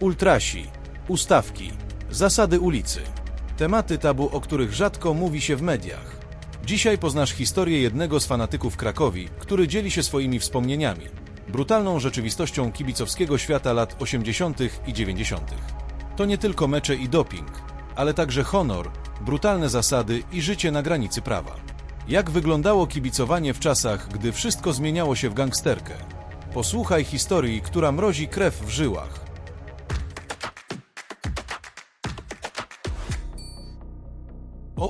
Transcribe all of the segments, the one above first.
Ultrasi, ustawki, zasady ulicy. Tematy tabu, o których rzadko mówi się w mediach. Dzisiaj poznasz historię jednego z fanatyków Krakowi, który dzieli się swoimi wspomnieniami, brutalną rzeczywistością kibicowskiego świata lat 80. i 90. To nie tylko mecze i doping, ale także honor, brutalne zasady i życie na granicy prawa. Jak wyglądało kibicowanie w czasach, gdy wszystko zmieniało się w gangsterkę? Posłuchaj historii, która mrozi krew w żyłach.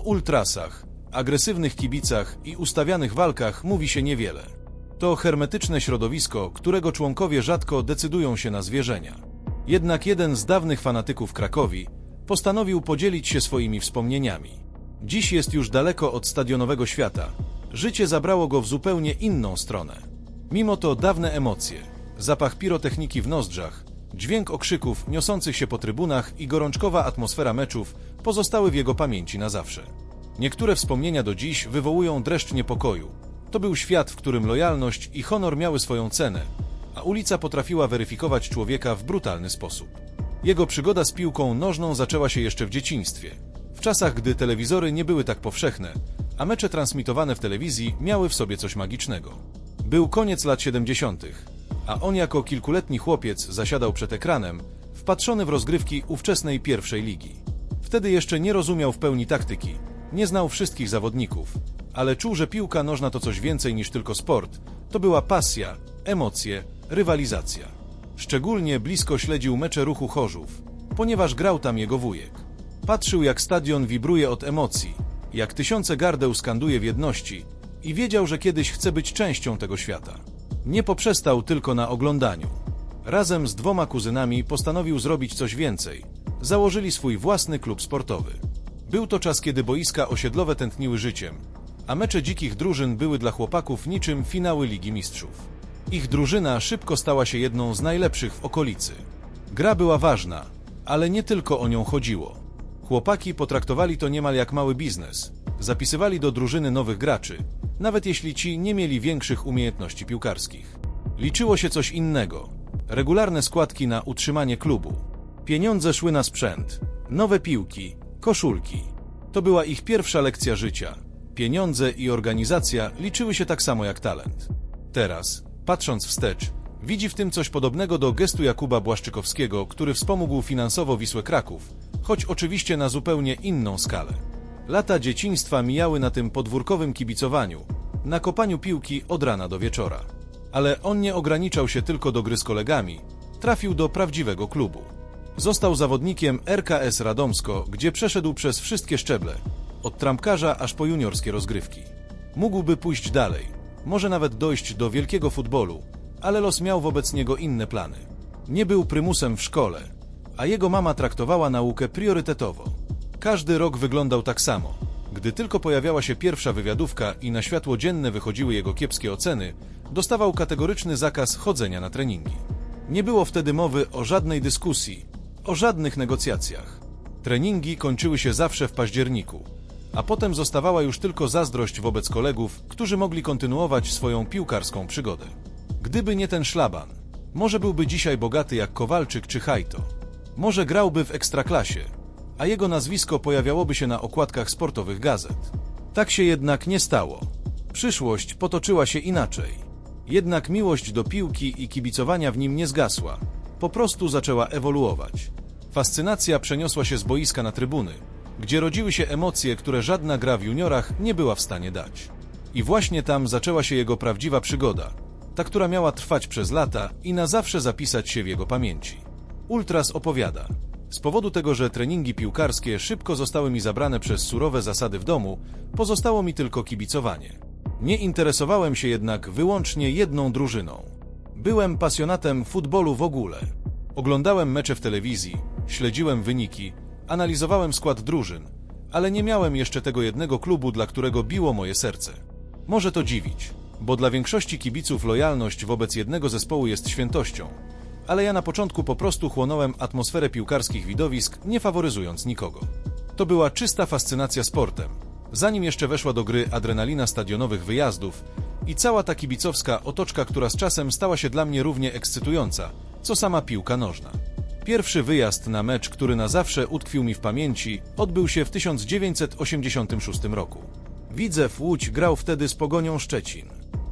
Ultrasach, agresywnych kibicach i ustawianych walkach mówi się niewiele. To hermetyczne środowisko, którego członkowie rzadko decydują się na zwierzenia. Jednak jeden z dawnych fanatyków Krakowi postanowił podzielić się swoimi wspomnieniami. Dziś jest już daleko od stadionowego świata. Życie zabrało go w zupełnie inną stronę. Mimo to dawne emocje, zapach pirotechniki w nozdrzach, dźwięk okrzyków niosących się po trybunach i gorączkowa atmosfera meczów pozostały w jego pamięci na zawsze. Niektóre wspomnienia do dziś wywołują dreszcz niepokoju. To był świat, w którym lojalność i honor miały swoją cenę, a ulica potrafiła weryfikować człowieka w brutalny sposób. Jego przygoda z piłką nożną zaczęła się jeszcze w dzieciństwie, w czasach, gdy telewizory nie były tak powszechne, a mecze transmitowane w telewizji miały w sobie coś magicznego. Był koniec lat 70., a on jako kilkuletni chłopiec zasiadał przed ekranem, wpatrzony w rozgrywki ówczesnej pierwszej ligi. Wtedy jeszcze nie rozumiał w pełni taktyki, nie znał wszystkich zawodników, ale czuł, że piłka nożna to coś więcej niż tylko sport. To była pasja, emocje, rywalizacja. Szczególnie blisko śledził mecze ruchu Chorzów, ponieważ grał tam jego wujek. Patrzył jak stadion wibruje od emocji, jak tysiące gardeł skanduje w jedności i wiedział, że kiedyś chce być częścią tego świata. Nie poprzestał tylko na oglądaniu. Razem z dwoma kuzynami postanowił zrobić coś więcej. Założyli swój własny klub sportowy. Był to czas, kiedy boiska osiedlowe tętniły życiem, a mecze dzikich drużyn były dla chłopaków niczym finały Ligi Mistrzów. Ich drużyna szybko stała się jedną z najlepszych w okolicy. Gra była ważna, ale nie tylko o nią chodziło. Chłopaki potraktowali to niemal jak mały biznes. Zapisywali do drużyny nowych graczy, nawet jeśli ci nie mieli większych umiejętności piłkarskich. Liczyło się coś innego. Regularne składki na utrzymanie klubu. Pieniądze szły na sprzęt, nowe piłki, koszulki. To była ich pierwsza lekcja życia. Pieniądze i organizacja liczyły się tak samo jak talent. Teraz, patrząc wstecz, widzi w tym coś podobnego do gestu Jakuba Błaszczykowskiego, który wspomógł finansowo Wisłę Kraków, choć oczywiście na zupełnie inną skalę. Lata dzieciństwa mijały na tym podwórkowym kibicowaniu, na kopaniu piłki od rana do wieczora. Ale on nie ograniczał się tylko do gry z kolegami, trafił do prawdziwego klubu. Został zawodnikiem RKS Radomsko, gdzie przeszedł przez wszystkie szczeble, od trampkarza aż po juniorskie rozgrywki. Mógłby pójść dalej, może nawet dojść do wielkiego futbolu, ale los miał wobec niego inne plany. Nie był prymusem w szkole, a jego mama traktowała naukę priorytetowo. Każdy rok wyglądał tak samo. Gdy tylko pojawiała się pierwsza wywiadówka i na światło dzienne wychodziły jego kiepskie oceny, dostawał kategoryczny zakaz chodzenia na treningi. Nie było wtedy mowy o żadnej dyskusji, o żadnych negocjacjach. Treningi kończyły się zawsze w październiku, a potem zostawała już tylko zazdrość wobec kolegów, którzy mogli kontynuować swoją piłkarską przygodę. Gdyby nie ten szlaban, może byłby dzisiaj bogaty jak Kowalczyk czy Hajto. Może grałby w ekstraklasie, a jego nazwisko pojawiałoby się na okładkach sportowych gazet. Tak się jednak nie stało. Przyszłość potoczyła się inaczej. Jednak miłość do piłki i kibicowania w nim nie zgasła. Po prostu zaczęła ewoluować. Fascynacja przeniosła się z boiska na trybuny, gdzie rodziły się emocje, które żadna gra w juniorach nie była w stanie dać. I właśnie tam zaczęła się jego prawdziwa przygoda, ta, która miała trwać przez lata i na zawsze zapisać się w jego pamięci. Ultras opowiada. Z powodu tego, że treningi piłkarskie szybko zostały mi zabrane przez surowe zasady w domu, pozostało mi tylko kibicowanie. Nie interesowałem się jednak wyłącznie jedną drużyną. Byłem pasjonatem futbolu w ogóle. Oglądałem mecze w telewizji, śledziłem wyniki, analizowałem skład drużyn, ale nie miałem jeszcze tego jednego klubu, dla którego biło moje serce. Może to dziwić, bo dla większości kibiców lojalność wobec jednego zespołu jest świętością, ale ja na początku po prostu chłonąłem atmosferę piłkarskich widowisk, nie faworyzując nikogo. To była czysta fascynacja sportem, zanim jeszcze weszła do gry adrenalina stadionowych wyjazdów i cała ta kibicowska otoczka, która z czasem stała się dla mnie równie ekscytująca, co sama piłka nożna. Pierwszy wyjazd na mecz, który na zawsze utkwił mi w pamięci, odbył się w 1986 roku. Widzew Łódź grał wtedy z Pogonią Szczecin.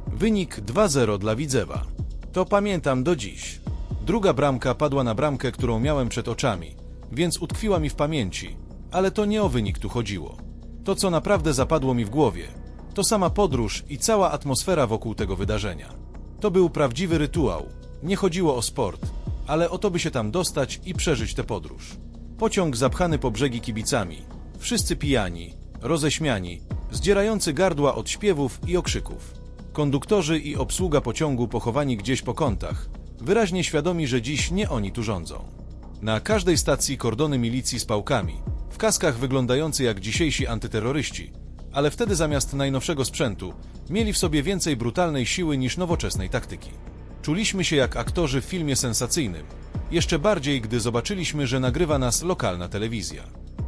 Wynik 2-0 dla Widzewa. To pamiętam do dziś. Druga bramka padła na bramkę, którą miałem przed oczami, więc utkwiła mi w pamięci, ale to nie o wynik tu chodziło. To, co naprawdę zapadło mi w głowie, to sama podróż i cała atmosfera wokół tego wydarzenia. To był prawdziwy rytuał. Nie chodziło o sport, ale o to, by się tam dostać i przeżyć tę podróż. Pociąg zapchany po brzegi kibicami, wszyscy pijani, roześmiani, zdzierający gardła od śpiewów i okrzyków. Konduktorzy i obsługa pociągu pochowani gdzieś po kątach, wyraźnie świadomi, że dziś nie oni tu rządzą. Na każdej stacji kordony milicji z pałkami, w kaskach wyglądający jak dzisiejsi antyterroryści, ale wtedy zamiast najnowszego sprzętu mieli w sobie więcej brutalnej siły niż nowoczesnej taktyki. Czuliśmy się jak aktorzy w filmie sensacyjnym, jeszcze bardziej gdy zobaczyliśmy, że nagrywa nas lokalna telewizja.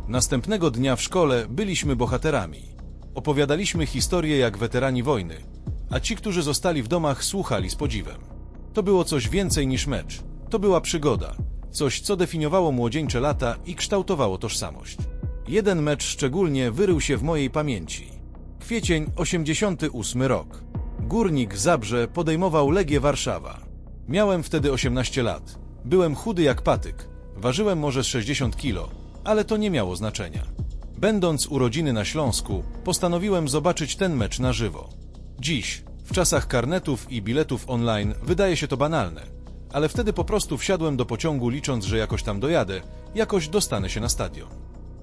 Następnego dnia w szkole byliśmy bohaterami. Opowiadaliśmy historie jak weterani wojny, a ci, którzy zostali w domach, słuchali z podziwem. To było coś więcej niż mecz. To była przygoda. Coś, co definiowało młodzieńcze lata i kształtowało tożsamość. Jeden mecz szczególnie wyrył się w mojej pamięci. Kwiecień 88 rok. Górnik Zabrze podejmował Legię Warszawa. Miałem wtedy 18 lat. Byłem chudy jak patyk. Ważyłem może z 60 kilo, ale to nie miało znaczenia. Będąc urodziny na Śląsku, postanowiłem zobaczyć ten mecz na żywo. Dziś, w czasach karnetów i biletów online, wydaje się to banalne, ale wtedy po prostu wsiadłem do pociągu licząc, że jakoś tam dojadę, jakoś dostanę się na stadion.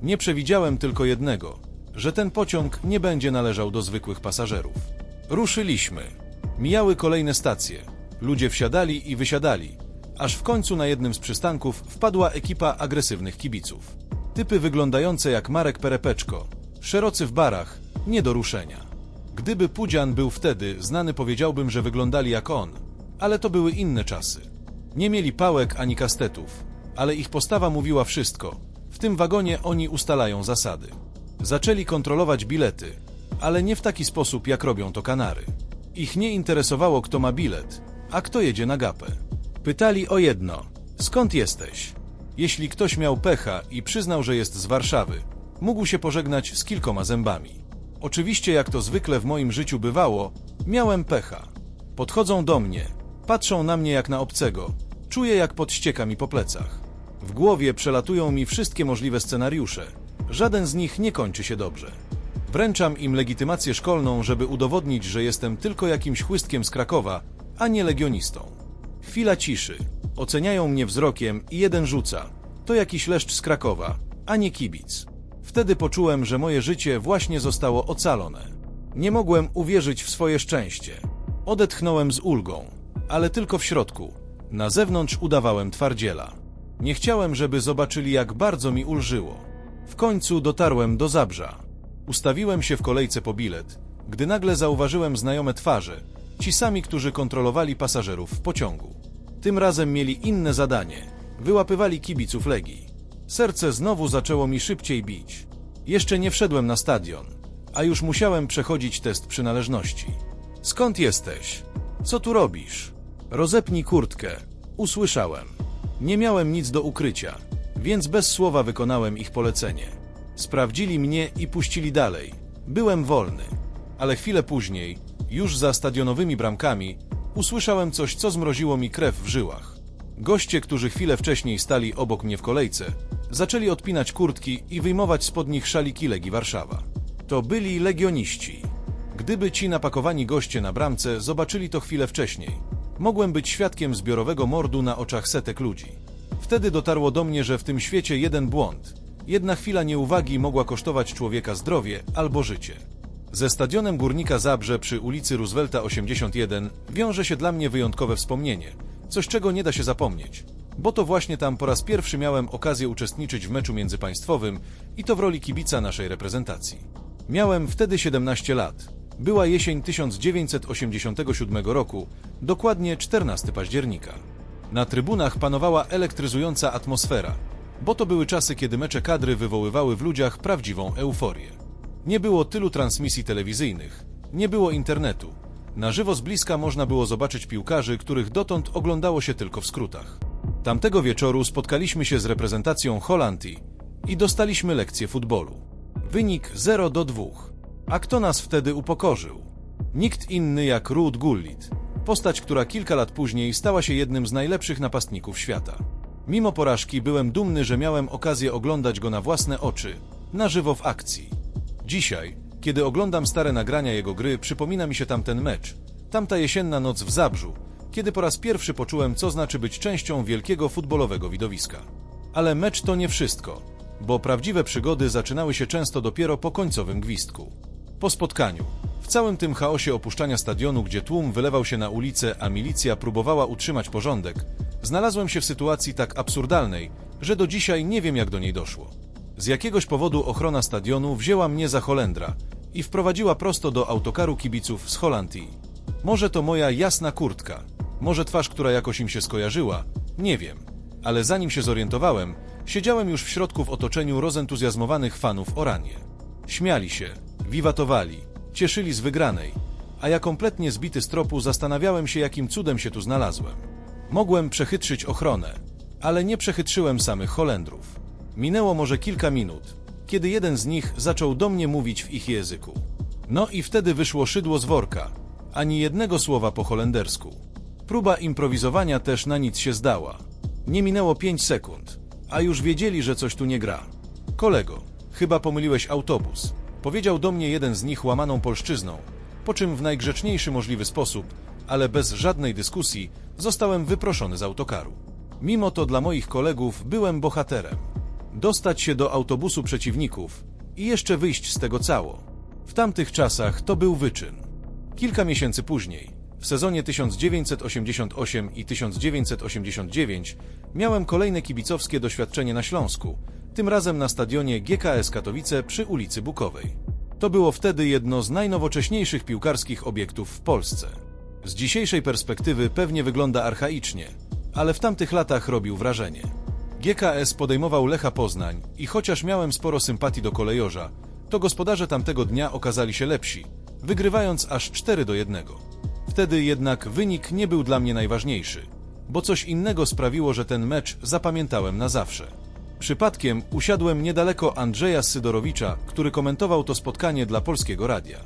Nie przewidziałem tylko jednego, że ten pociąg nie będzie należał do zwykłych pasażerów. Ruszyliśmy. Mijały kolejne stacje. Ludzie wsiadali i wysiadali, aż w końcu na jednym z przystanków wpadła ekipa agresywnych kibiców. Typy wyglądające jak Marek Perepeczko, szerocy w barach, nie do ruszenia. Gdyby Pudzian był wtedy, znany powiedziałbym, że wyglądali jak on, ale to były inne czasy. Nie mieli pałek ani kastetów, ale ich postawa mówiła wszystko. W tym wagonie oni ustalają zasady. Zaczęli kontrolować bilety, ale nie w taki sposób, jak robią to Kanary. Ich nie interesowało, kto ma bilet, a kto jedzie na gapę. Pytali o jedno: skąd jesteś? Jeśli ktoś miał pecha i przyznał, że jest z Warszawy, mógł się pożegnać z kilkoma zębami. Oczywiście, jak to zwykle w moim życiu bywało, miałem pecha. Podchodzą do mnie, patrzą na mnie jak na obcego, czuję jak podścieka mi po plecach. W głowie przelatują mi wszystkie możliwe scenariusze. Żaden z nich nie kończy się dobrze. Wręczam im legitymację szkolną, żeby udowodnić, że jestem tylko jakimś chłystkiem z Krakowa, a nie legionistą. Chwila ciszy. Oceniają mnie wzrokiem i jeden rzuca. To jakiś leszcz z Krakowa, a nie kibic. Wtedy poczułem, że moje życie właśnie zostało ocalone. Nie mogłem uwierzyć w swoje szczęście. Odetchnąłem z ulgą, ale tylko w środku. Na zewnątrz udawałem twardziela. Nie chciałem, żeby zobaczyli, jak bardzo mi ulżyło. W końcu dotarłem do Zabrza. Ustawiłem się w kolejce po bilet, gdy nagle zauważyłem znajome twarze, ci sami, którzy kontrolowali pasażerów w pociągu. Tym razem mieli inne zadanie. Wyłapywali kibiców Legii. Serce znowu zaczęło mi szybciej bić. Jeszcze nie wszedłem na stadion, a już musiałem przechodzić test przynależności. Skąd jesteś? Co tu robisz? Rozepnij kurtkę. Usłyszałem. Nie miałem nic do ukrycia, więc bez słowa wykonałem ich polecenie. Sprawdzili mnie i puścili dalej. Byłem wolny. Ale chwilę później, już za stadionowymi bramkami, usłyszałem coś, co zmroziło mi krew w żyłach. Goście, którzy chwilę wcześniej stali obok mnie w kolejce, zaczęli odpinać kurtki i wyjmować spod nich szaliki Legii Warszawa. To byli legioniści. Gdyby ci napakowani goście na bramce zobaczyli to chwilę wcześniej, mogłem być świadkiem zbiorowego mordu na oczach setek ludzi. Wtedy dotarło do mnie, że w tym świecie jeden błąd, jedna chwila nieuwagi mogła kosztować człowieka zdrowie albo życie. Ze stadionem Górnika Zabrze przy ulicy Roosevelta 81 wiąże się dla mnie wyjątkowe wspomnienie, coś czego nie da się zapomnieć, bo to właśnie tam po raz pierwszy miałem okazję uczestniczyć w meczu międzypaństwowym i to w roli kibica naszej reprezentacji. Miałem wtedy 17 lat. Była jesień 1987 roku, dokładnie 14 października. Na trybunach panowała elektryzująca atmosfera, bo to były czasy, kiedy mecze kadry wywoływały w ludziach prawdziwą euforię. Nie było tylu transmisji telewizyjnych, nie było internetu. Na żywo z bliska można było zobaczyć piłkarzy, których dotąd oglądało się tylko w skrótach. Tamtego wieczoru spotkaliśmy się z reprezentacją Holandii i dostaliśmy lekcję futbolu. Wynik 0 do 2. A kto nas wtedy upokorzył? Nikt inny jak Ruud Gullit, postać, która kilka lat później stała się jednym z najlepszych napastników świata. Mimo porażki byłem dumny, że miałem okazję oglądać go na własne oczy, na żywo w akcji. Dzisiaj, kiedy oglądam stare nagrania jego gry, przypomina mi się tamten mecz, tamta jesienna noc w Zabrzu, kiedy po raz pierwszy poczułem, co znaczy być częścią wielkiego futbolowego widowiska. Ale mecz to nie wszystko, bo prawdziwe przygody zaczynały się często dopiero po końcowym gwizdku. Po spotkaniu, w całym tym chaosie opuszczania stadionu, gdzie tłum wylewał się na ulicę, a milicja próbowała utrzymać porządek, znalazłem się w sytuacji tak absurdalnej, że do dzisiaj nie wiem jak do niej doszło. Z jakiegoś powodu ochrona stadionu wzięła mnie za Holendra i wprowadziła prosto do autokaru kibiców z Holandii. Może to moja jasna kurtka, może twarz, która jakoś im się skojarzyła, nie wiem. Ale zanim się zorientowałem, siedziałem już w środku w otoczeniu rozentuzjazmowanych fanów Oranie. Śmiali się, wiwatowali, cieszyli z wygranej, a ja kompletnie zbity z tropu zastanawiałem się, jakim cudem się tu znalazłem. Mogłem przechytrzyć ochronę, ale nie przechytrzyłem samych Holendrów. Minęło może kilka minut, kiedy jeden z nich zaczął do mnie mówić w ich języku. No i wtedy wyszło szydło z worka, ani jednego słowa po holendersku. Próba improwizowania też na nic się zdała. Nie minęło pięć sekund, a już wiedzieli, że coś tu nie gra. Kolego, chyba pomyliłeś autobus, powiedział do mnie jeden z nich łamaną polszczyzną, po czym w najgrzeczniejszy możliwy sposób, ale bez żadnej dyskusji, zostałem wyproszony z autokaru. Mimo to dla moich kolegów byłem bohaterem. Dostać się do autobusu przeciwników i jeszcze wyjść z tego cało. W tamtych czasach to był wyczyn. Kilka miesięcy później, w sezonie 1988 i 1989, miałem kolejne kibicowskie doświadczenie na Śląsku, tym razem na stadionie GKS Katowice przy ulicy Bukowej. To było wtedy jedno z najnowocześniejszych piłkarskich obiektów w Polsce. Z dzisiejszej perspektywy pewnie wygląda archaicznie, ale w tamtych latach robił wrażenie. GKS podejmował Lecha Poznań i chociaż miałem sporo sympatii do kolejorza, to gospodarze tamtego dnia okazali się lepsi, wygrywając aż 4 do 1. Wtedy jednak wynik nie był dla mnie najważniejszy, bo coś innego sprawiło, że ten mecz zapamiętałem na zawsze. Przypadkiem usiadłem niedaleko Andrzeja Sydorowicza, który komentował to spotkanie dla Polskiego Radia.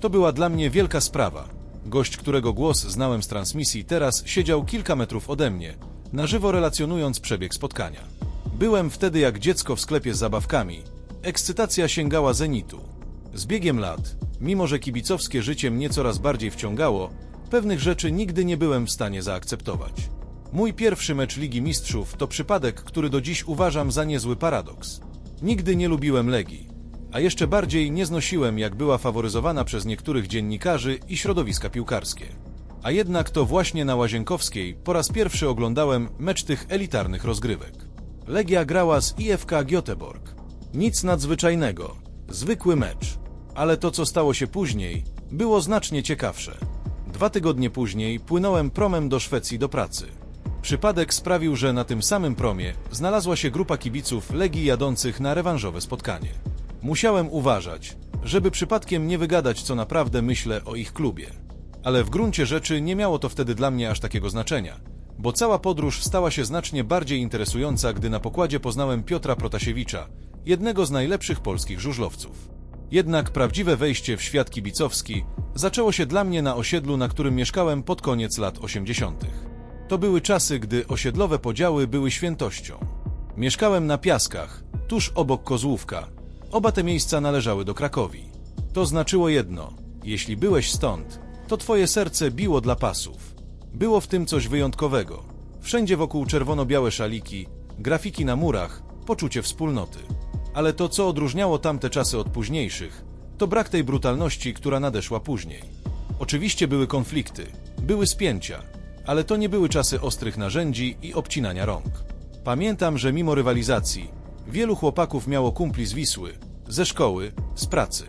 To była dla mnie wielka sprawa. Gość, którego głos znałem z transmisji, teraz siedział kilka metrów ode mnie, na żywo relacjonując przebieg spotkania. Byłem wtedy jak dziecko w sklepie z zabawkami. Ekscytacja sięgała zenitu. Z biegiem lat, mimo że kibicowskie życie mnie coraz bardziej wciągało, pewnych rzeczy nigdy nie byłem w stanie zaakceptować. Mój pierwszy mecz Ligi Mistrzów to przypadek, który do dziś uważam za niezły paradoks. Nigdy nie lubiłem Legii, a jeszcze bardziej nie znosiłem, jak była faworyzowana przez niektórych dziennikarzy i środowiska piłkarskie. A jednak to właśnie na Łazienkowskiej po raz pierwszy oglądałem mecz tych elitarnych rozgrywek. Legia grała z IFK Göteborg. Nic nadzwyczajnego, zwykły mecz. Ale to, co stało się później, było znacznie ciekawsze. Dwa tygodnie później płynąłem promem do Szwecji do pracy. Przypadek sprawił, że na tym samym promie znalazła się grupa kibiców Legii jadących na rewanżowe spotkanie. Musiałem uważać, żeby przypadkiem nie wygadać, co naprawdę myślę o ich klubie. Ale w gruncie rzeczy nie miało to wtedy dla mnie aż takiego znaczenia, bo cała podróż stała się znacznie bardziej interesująca, gdy na pokładzie poznałem Piotra Protasiewicza, jednego z najlepszych polskich żużlowców. Jednak prawdziwe wejście w świat kibicowski zaczęło się dla mnie na osiedlu, na którym mieszkałem pod koniec lat 80. To były czasy, gdy osiedlowe podziały były świętością. Mieszkałem na Piaskach, tuż obok Kozłówka. Oba te miejsca należały do Krakowi. To znaczyło jedno: jeśli byłeś stąd, to twoje serce biło dla pasów. Było w tym coś wyjątkowego. Wszędzie wokół czerwono-białe szaliki, grafiki na murach, poczucie wspólnoty. Ale to, co odróżniało tamte czasy od późniejszych, to brak tej brutalności, która nadeszła później. Oczywiście były konflikty, były spięcia, ale to nie były czasy ostrych narzędzi i obcinania rąk. Pamiętam, że mimo rywalizacji, wielu chłopaków miało kumpli z Wisły, ze szkoły, z pracy.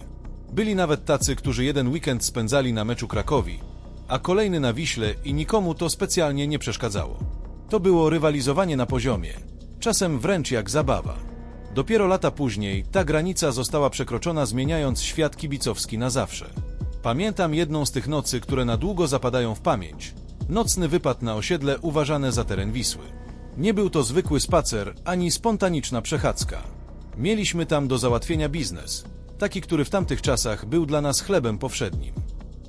Byli nawet tacy, którzy jeden weekend spędzali na meczu Krakowi, a kolejny na Wiśle i nikomu to specjalnie nie przeszkadzało. To było rywalizowanie na poziomie, czasem wręcz jak zabawa. Dopiero lata później ta granica została przekroczona, zmieniając świat kibicowski na zawsze. Pamiętam jedną z tych nocy, które na długo zapadają w pamięć. Nocny wypad na osiedle uważane za teren Wisły. Nie był to zwykły spacer, ani spontaniczna przechadzka. Mieliśmy tam do załatwienia biznes, taki, który w tamtych czasach był dla nas chlebem powszednim.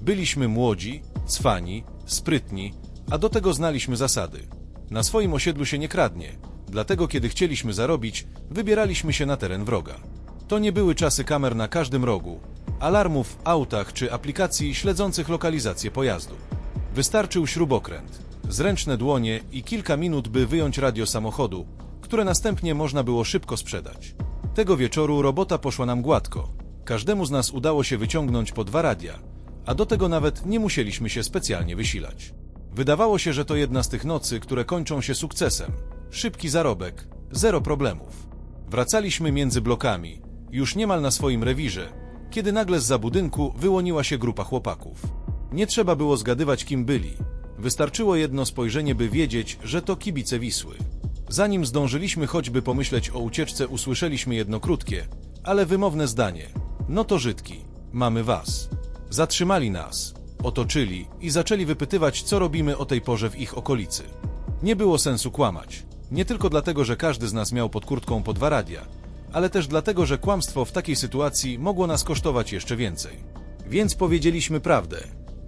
Byliśmy młodzi, cwani, sprytni, a do tego znaliśmy zasady. Na swoim osiedlu się nie kradnie, dlatego kiedy chcieliśmy zarobić, wybieraliśmy się na teren wroga. To nie były czasy kamer na każdym rogu, alarmów autach czy aplikacji śledzących lokalizację pojazdu. Wystarczył śrubokręt, zręczne dłonie i kilka minut, by wyjąć radio samochodu, które następnie można było szybko sprzedać. Tego wieczoru robota poszła nam gładko. Każdemu z nas udało się wyciągnąć po dwa radia, a do tego nawet nie musieliśmy się specjalnie wysilać. Wydawało się, że to jedna z tych nocy, które kończą się sukcesem. Szybki zarobek, zero problemów. Wracaliśmy między blokami, już niemal na swoim rewirze, kiedy nagle z budynku wyłoniła się grupa chłopaków. Nie trzeba było zgadywać, kim byli. Wystarczyło jedno spojrzenie, by wiedzieć, że to kibice Wisły. Zanim zdążyliśmy choćby pomyśleć o ucieczce, usłyszeliśmy jedno krótkie, ale wymowne zdanie. No to Żydki, mamy was. Zatrzymali nas, otoczyli i zaczęli wypytywać, co robimy o tej porze w ich okolicy. Nie było sensu kłamać. Nie tylko dlatego, że każdy z nas miał pod kurtką po dwa radia, ale też dlatego, że kłamstwo w takiej sytuacji mogło nas kosztować jeszcze więcej. Więc powiedzieliśmy prawdę.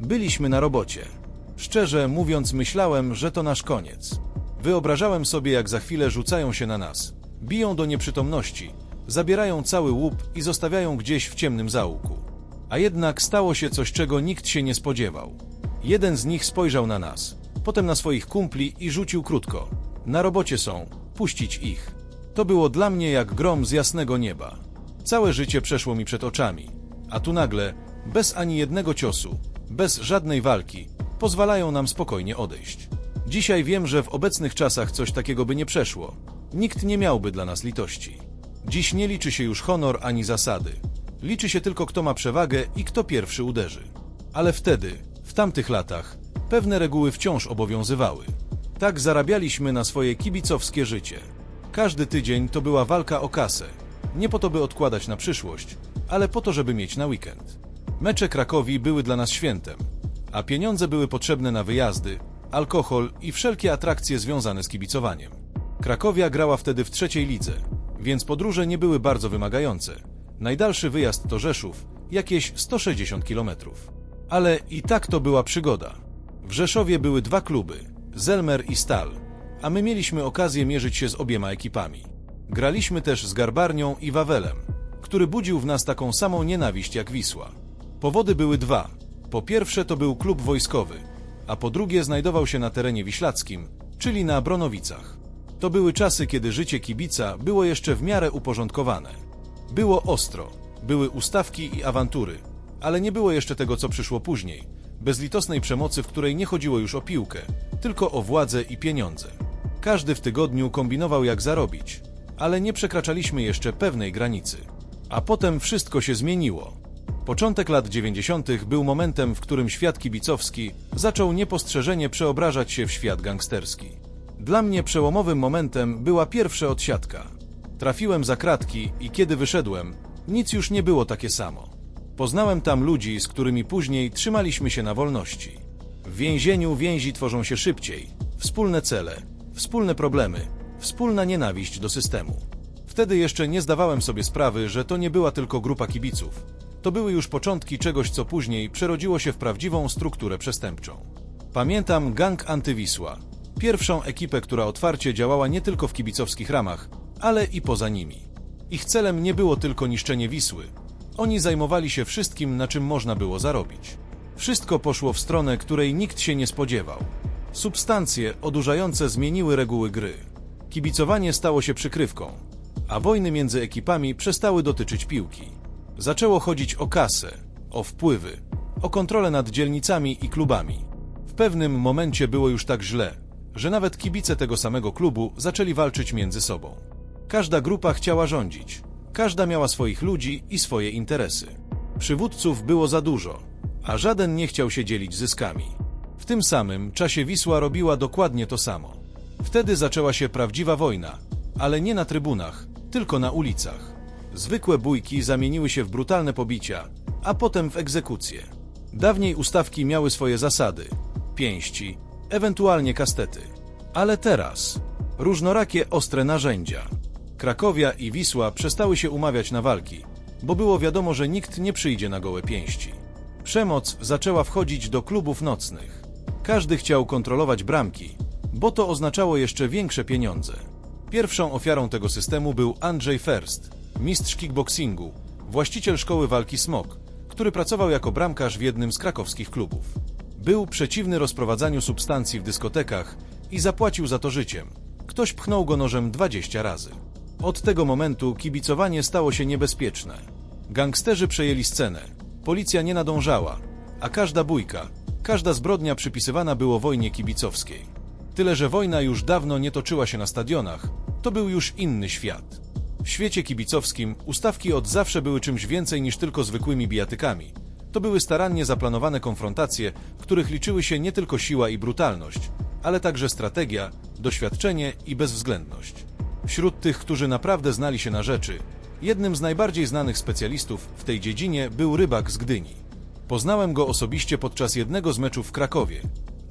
Byliśmy na robocie. Szczerze mówiąc, myślałem, że to nasz koniec. Wyobrażałem sobie, jak za chwilę rzucają się na nas, biją do nieprzytomności, zabierają cały łup i zostawiają gdzieś w ciemnym zaułku. A jednak stało się coś, czego nikt się nie spodziewał. Jeden z nich spojrzał na nas, potem na swoich kumpli i rzucił krótko. Na robocie są, puścić ich. To było dla mnie jak grom z jasnego nieba. Całe życie przeszło mi przed oczami, a tu nagle, bez ani jednego ciosu, bez żadnej walki, pozwalają nam spokojnie odejść. Dzisiaj wiem, że w obecnych czasach coś takiego by nie przeszło. Nikt nie miałby dla nas litości. Dziś nie liczy się już honor ani zasady. Liczy się tylko kto ma przewagę i kto pierwszy uderzy. Ale wtedy, w tamtych latach, pewne reguły wciąż obowiązywały. Tak zarabialiśmy na swoje kibicowskie życie. Każdy tydzień to była walka o kasę. Nie po to, by odkładać na przyszłość, ale po to, żeby mieć na weekend. Mecze Krakowi były dla nas świętem, a pieniądze były potrzebne na wyjazdy, alkohol i wszelkie atrakcje związane z kibicowaniem. Krakowia grała wtedy w trzeciej lidze, więc podróże nie były bardzo wymagające. Najdalszy wyjazd to Rzeszów, jakieś 160 km. Ale i tak to była przygoda. W Rzeszowie były dwa kluby, Zelmer i Stal, a my mieliśmy okazję mierzyć się z obiema ekipami. Graliśmy też z Garbarnią i Wawelem, który budził w nas taką samą nienawiść jak Wisła. Powody były dwa. Po pierwsze to był klub wojskowy, a po drugie znajdował się na terenie wiślackim, czyli na Bronowicach. To były czasy, kiedy życie kibica było jeszcze w miarę uporządkowane. Było ostro, były ustawki i awantury, ale nie było jeszcze tego, co przyszło później, bezlitosnej przemocy, w której nie chodziło już o piłkę, tylko o władzę i pieniądze. Każdy w tygodniu kombinował jak zarobić, ale nie przekraczaliśmy jeszcze pewnej granicy. A potem wszystko się zmieniło. Początek lat 90. był momentem, w którym świat kibicowski zaczął niepostrzeżenie przeobrażać się w świat gangsterski. Dla mnie przełomowym momentem była pierwsza odsiadka. Trafiłem za kratki i kiedy wyszedłem, nic już nie było takie samo. Poznałem tam ludzi, z którymi później trzymaliśmy się na wolności. W więzieniu więzi tworzą się szybciej, wspólne cele, wspólne problemy, wspólna nienawiść do systemu. Wtedy jeszcze nie zdawałem sobie sprawy, że to nie była tylko grupa kibiców. To były już początki czegoś, co później przerodziło się w prawdziwą strukturę przestępczą. Pamiętam gang Antywisła, pierwszą ekipę, która otwarcie działała nie tylko w kibicowskich ramach, ale i poza nimi. Ich celem nie było tylko niszczenie Wisły. Oni zajmowali się wszystkim, na czym można było zarobić. Wszystko poszło w stronę, której nikt się nie spodziewał. Substancje odurzające zmieniły reguły gry. Kibicowanie stało się przykrywką, a wojny między ekipami przestały dotyczyć piłki. Zaczęło chodzić o kasę, o wpływy, o kontrolę nad dzielnicami i klubami. W pewnym momencie było już tak źle, że nawet kibice tego samego klubu zaczęli walczyć między sobą. Każda grupa chciała rządzić, każda miała swoich ludzi i swoje interesy. Przywódców było za dużo, a żaden nie chciał się dzielić zyskami. W tym samym czasie Wisła robiła dokładnie to samo. Wtedy zaczęła się prawdziwa wojna, ale nie na trybunach, tylko na ulicach. Zwykłe bójki zamieniły się w brutalne pobicia, a potem w egzekucje. Dawniej ustawki miały swoje zasady, pięści, ewentualnie kastety. Ale teraz Różnorakie ostre narzędzia. Krakowia i Wisła przestały się umawiać na walki, bo było wiadomo, że nikt nie przyjdzie na gołe pięści. Przemoc zaczęła wchodzić do klubów nocnych. Każdy chciał kontrolować bramki, bo to oznaczało jeszcze większe pieniądze. Pierwszą ofiarą tego systemu był Andrzej Ferst, mistrz kickboxingu, właściciel szkoły walki Smok, który pracował jako bramkarz w jednym z krakowskich klubów. Był przeciwny rozprowadzaniu substancji w dyskotekach i zapłacił za to życiem. Ktoś pchnął go nożem 20 razy. Od tego momentu kibicowanie stało się niebezpieczne. Gangsterzy przejęli scenę, policja nie nadążała, a każda bójka, każda zbrodnia przypisywana było wojnie kibicowskiej. Tyle, że wojna już dawno nie toczyła się na stadionach, to był już inny świat. W świecie kibicowskim ustawki od zawsze były czymś więcej niż tylko zwykłymi bijatykami. To były starannie zaplanowane konfrontacje, w których liczyły się nie tylko siła i brutalność, ale także strategia, doświadczenie i bezwzględność. Wśród tych, którzy naprawdę znali się na rzeczy, jednym z najbardziej znanych specjalistów w tej dziedzinie był rybak z Gdyni. Poznałem go osobiście podczas jednego z meczów w Krakowie,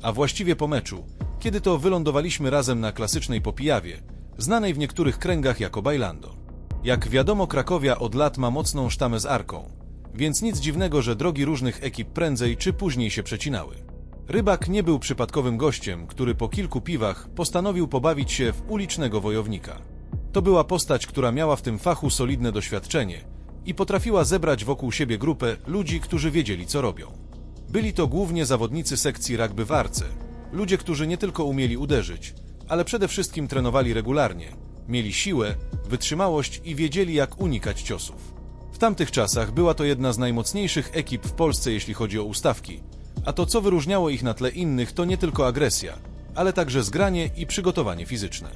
a właściwie po meczu, kiedy to wylądowaliśmy razem na klasycznej Popijawie, znanej w niektórych kręgach jako Bailando. Jak wiadomo, Krakowia od lat ma mocną sztamę z Arką, więc nic dziwnego, że drogi różnych ekip prędzej czy później się przecinały. Rybak nie był przypadkowym gościem, który po kilku piwach postanowił pobawić się w ulicznego wojownika. To była postać, która miała w tym fachu solidne doświadczenie i potrafiła zebrać wokół siebie grupę ludzi, którzy wiedzieli, co robią. Byli to głównie zawodnicy sekcji rugby w Arce, ludzie, którzy nie tylko umieli uderzyć, ale przede wszystkim trenowali regularnie, mieli siłę, wytrzymałość i wiedzieli, jak unikać ciosów. W tamtych czasach była to jedna z najmocniejszych ekip w Polsce, jeśli chodzi o ustawki, a to, co wyróżniało ich na tle innych, to nie tylko agresja, ale także zgranie i przygotowanie fizyczne.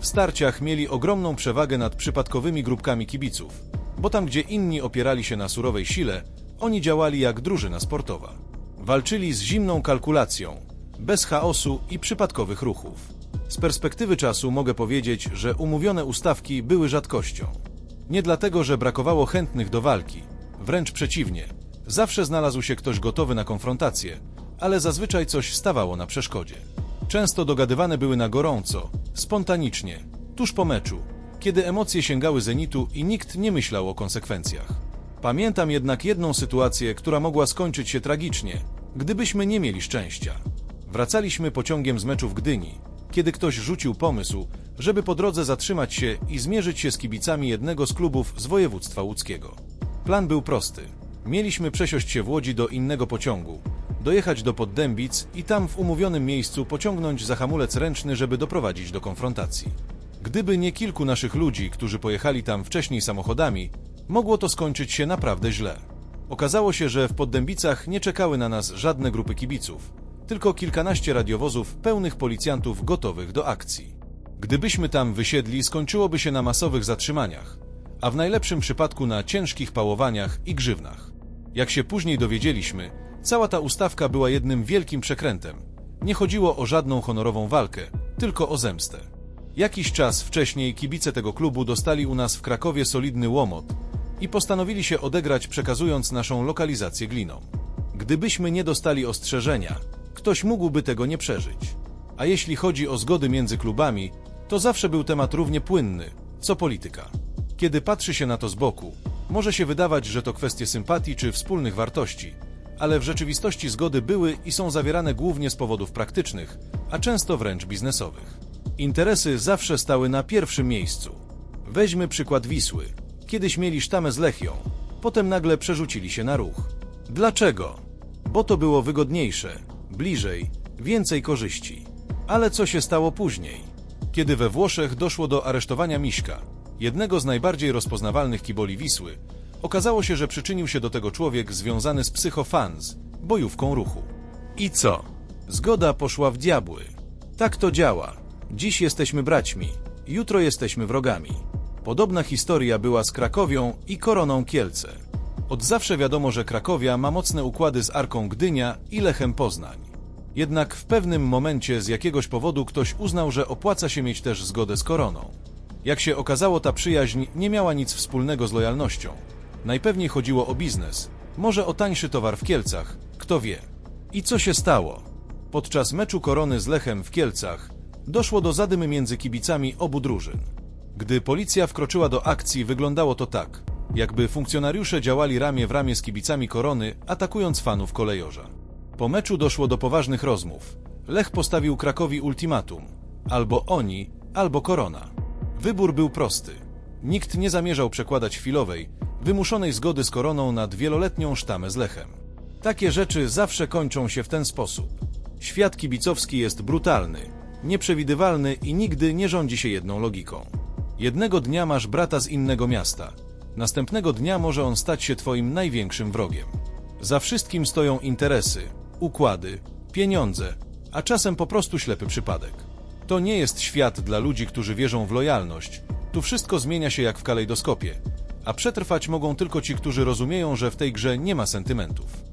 W starciach mieli ogromną przewagę nad przypadkowymi grupkami kibiców, bo tam, gdzie inni opierali się na surowej sile, oni działali jak drużyna sportowa. Walczyli z zimną kalkulacją, bez chaosu i przypadkowych ruchów. Z perspektywy czasu mogę powiedzieć, że umówione ustawki były rzadkością. Nie dlatego, że brakowało chętnych do walki, wręcz przeciwnie. Zawsze znalazł się ktoś gotowy na konfrontację, ale zazwyczaj coś stawało na przeszkodzie. Często dogadywane były na gorąco, spontanicznie, tuż po meczu, kiedy emocje sięgały zenitu i nikt nie myślał o konsekwencjach. Pamiętam jednak jedną sytuację, która mogła skończyć się tragicznie, gdybyśmy nie mieli szczęścia. Wracaliśmy pociągiem z meczu w Gdyni, kiedy ktoś rzucił pomysł, żeby po drodze zatrzymać się i zmierzyć się z kibicami jednego z klubów z województwa łódzkiego. Plan był prosty. Mieliśmy przesiąść się w Łodzi do innego pociągu, dojechać do Poddębic i tam w umówionym miejscu pociągnąć za hamulec ręczny, żeby doprowadzić do konfrontacji. Gdyby nie kilku naszych ludzi, którzy pojechali tam wcześniej samochodami, mogło to skończyć się naprawdę źle. Okazało się, że w Poddębicach nie czekały na nas żadne grupy kibiców, tylko kilkanaście radiowozów pełnych policjantów gotowych do akcji. Gdybyśmy tam wysiedli, skończyłoby się na masowych zatrzymaniach, a w najlepszym przypadku na ciężkich pałowaniach i grzywnach. Jak się później dowiedzieliśmy, cała ta ustawka była jednym wielkim przekrętem. Nie chodziło o żadną honorową walkę, tylko o zemstę. Jakiś czas wcześniej kibice tego klubu dostali u nas w Krakowie solidny łomot i postanowili się odegrać przekazując naszą lokalizację gliną. Gdybyśmy nie dostali ostrzeżenia, ktoś mógłby tego nie przeżyć. A jeśli chodzi o zgody między klubami, to zawsze był temat równie płynny, co polityka. Kiedy patrzy się na to z boku, może się wydawać, że to kwestie sympatii czy wspólnych wartości, ale w rzeczywistości zgody były i są zawierane głównie z powodów praktycznych, a często wręcz biznesowych. Interesy zawsze stały na pierwszym miejscu. Weźmy przykład Wisły. Kiedyś mieli sztamę z Lechią, potem nagle przerzucili się na ruch. Dlaczego? Bo to było wygodniejsze, bliżej, więcej korzyści. Ale co się stało później? Kiedy we Włoszech doszło do aresztowania Miśka, jednego z najbardziej rozpoznawalnych kiboli Wisły, okazało się, że przyczynił się do tego człowiek związany z psychofans, bojówką ruchu. I co? Zgoda poszła w diabły. Tak to działa. Dziś jesteśmy braćmi, jutro jesteśmy wrogami. Podobna historia była z Krakowią i Koroną Kielce. Od zawsze wiadomo, że Krakowia ma mocne układy z Arką Gdynia i Lechem Poznań. Jednak w pewnym momencie z jakiegoś powodu ktoś uznał, że opłaca się mieć też zgodę z koroną. Jak się okazało, ta przyjaźń nie miała nic wspólnego z lojalnością. Najpewniej chodziło o biznes, może o tańszy towar w Kielcach, kto wie. I co się stało? Podczas meczu korony z Lechem w Kielcach doszło do zadymy między kibicami obu drużyn. Gdy policja wkroczyła do akcji, wyglądało to tak, jakby funkcjonariusze działali ramię w ramię z kibicami Korony, atakując fanów kolejorza. Po meczu doszło do poważnych rozmów. Lech postawił Krakowi ultimatum. Albo oni, albo Korona. Wybór był prosty. Nikt nie zamierzał przekładać chwilowej, wymuszonej zgody z Koroną nad wieloletnią sztamę z Lechem. Takie rzeczy zawsze kończą się w ten sposób. Świat kibicowski jest brutalny, nieprzewidywalny i nigdy nie rządzi się jedną logiką. Jednego dnia masz brata z innego miasta. Następnego dnia może on stać się twoim największym wrogiem. Za wszystkim stoją interesy, układy, pieniądze, a czasem po prostu ślepy przypadek. To nie jest świat dla ludzi, którzy wierzą w lojalność. Tu wszystko zmienia się jak w kalejdoskopie, a przetrwać mogą tylko ci, którzy rozumieją, że w tej grze nie ma sentymentów.